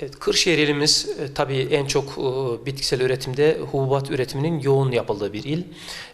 Evet, Kırşehir ilimiz e, tabii en çok e, bitkisel üretimde hububat üretiminin yoğun yapıldığı bir il.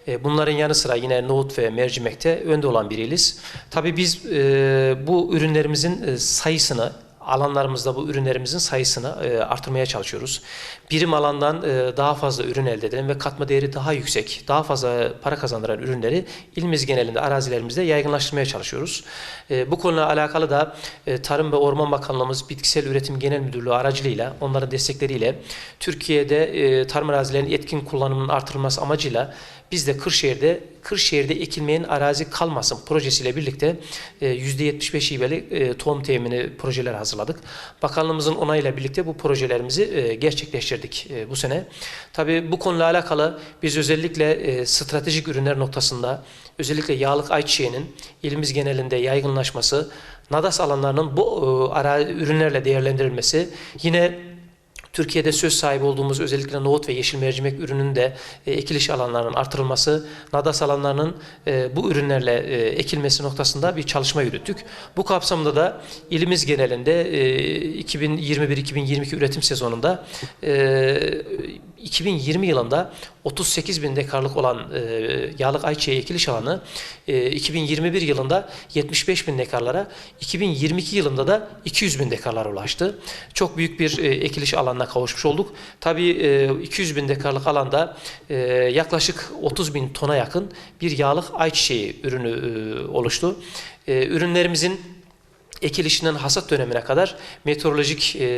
E, bunların yanı sıra yine nohut ve mercimekte önde olan bir iliz. Tabii biz e, bu ürünlerimizin e, sayısını alanlarımızda bu ürünlerimizin sayısını e, artırmaya çalışıyoruz. Birim alandan e, daha fazla ürün elde edelim ve katma değeri daha yüksek, daha fazla para kazandıran ürünleri ilimiz genelinde arazilerimizde yaygınlaştırmaya çalışıyoruz. E, bu konuyla alakalı da e, Tarım ve Orman Bakanlığımız Bitkisel Üretim Genel Müdürlüğü aracılığıyla, onların destekleriyle Türkiye'de e, tarım arazilerinin etkin kullanımının artırılması amacıyla biz de Kırşehir'de Kırşehir'de ekilmeyen arazi kalmasın projesiyle birlikte e, %75 ibeli e, tohum temini projeler hazırladık. Bakanlığımızın onayıyla birlikte bu projelerimizi e, gerçekleştirdik e, bu sene. Tabii bu konuyla alakalı biz özellikle stratejik ürünler noktasında özellikle yağlık ayçiçeğinin ilimiz genelinde yaygınlaşması, nadas alanlarının bu ara ürünlerle değerlendirilmesi, yine Türkiye'de söz sahibi olduğumuz özellikle nohut ve yeşil mercimek ürünün de e, ekiliş alanlarının artırılması, nadas alanlarının e, bu ürünlerle e, ekilmesi noktasında bir çalışma yürüttük. Bu kapsamda da ilimiz genelinde e, 2021-2022 üretim sezonunda e, 2020 yılında 38 bin dekarlık olan e, yağlık ayçiçeği ekiliş alanı e, 2021 yılında 75 bin dekarlara, 2022 yılında da 200 bin dekarlara ulaştı. Çok büyük bir e, ekiliş alanına kavuşmuş olduk. Tabii e, 200 bin dekarlık alanda e, yaklaşık 30 bin tona yakın bir yağlık ayçiçeği ürünü e, oluştu. E, ürünlerimizin ekilişinden hasat dönemine kadar meteorolojik e,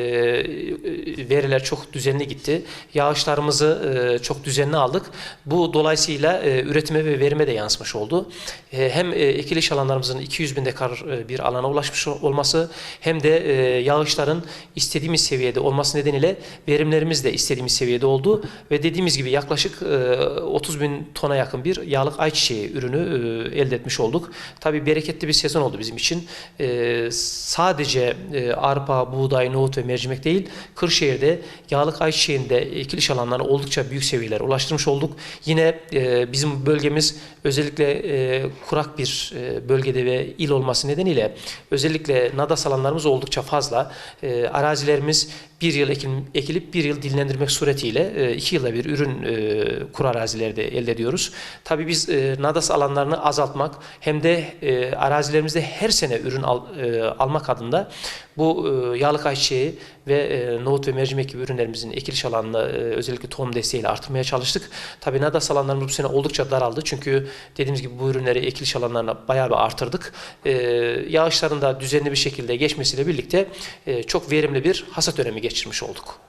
veriler çok düzenli gitti. Yağışlarımızı e, çok düzenli aldık. Bu dolayısıyla e, üretime ve verime de yansımış oldu. E, hem e, ekiliş alanlarımızın 200 bin dekar e, bir alana ulaşmış olması hem de e, yağışların istediğimiz seviyede olması nedeniyle verimlerimiz de istediğimiz seviyede oldu ve dediğimiz gibi yaklaşık e, 30 bin tona yakın bir yağlık ayçiçeği ürünü e, elde etmiş olduk. Tabii bereketli bir sezon oldu bizim için. E, sadece e, arpa, buğday, nohut ve mercimek değil, Kırşehir'de yağlık ayçiçeğinde ekiliş alanlarına oldukça büyük seviyelere ulaştırmış olduk. Yine e, bizim bölgemiz özellikle e, kurak bir e, bölgede ve il olması nedeniyle özellikle nadas alanlarımız oldukça fazla. E, arazilerimiz bir yıl ekilip bir yıl dinlendirmek suretiyle e, iki yılda bir ürün e, kuru arazilerde elde ediyoruz. Tabii biz e, nadas alanlarını azaltmak hem de arazilerimizde her sene ürün al, almak adında bu yağlık ayçiçeği ve nohut ve mercimek gibi ürünlerimizin ekiliş alanını özellikle tohum desteğiyle artırmaya çalıştık. Tabii nadas alanlarımız bu sene oldukça daraldı çünkü dediğimiz gibi bu ürünleri ekiliş alanlarına bayağı bir artırdık. Yağışların da düzenli bir şekilde geçmesiyle birlikte çok verimli bir hasat dönemi geçirmiş olduk.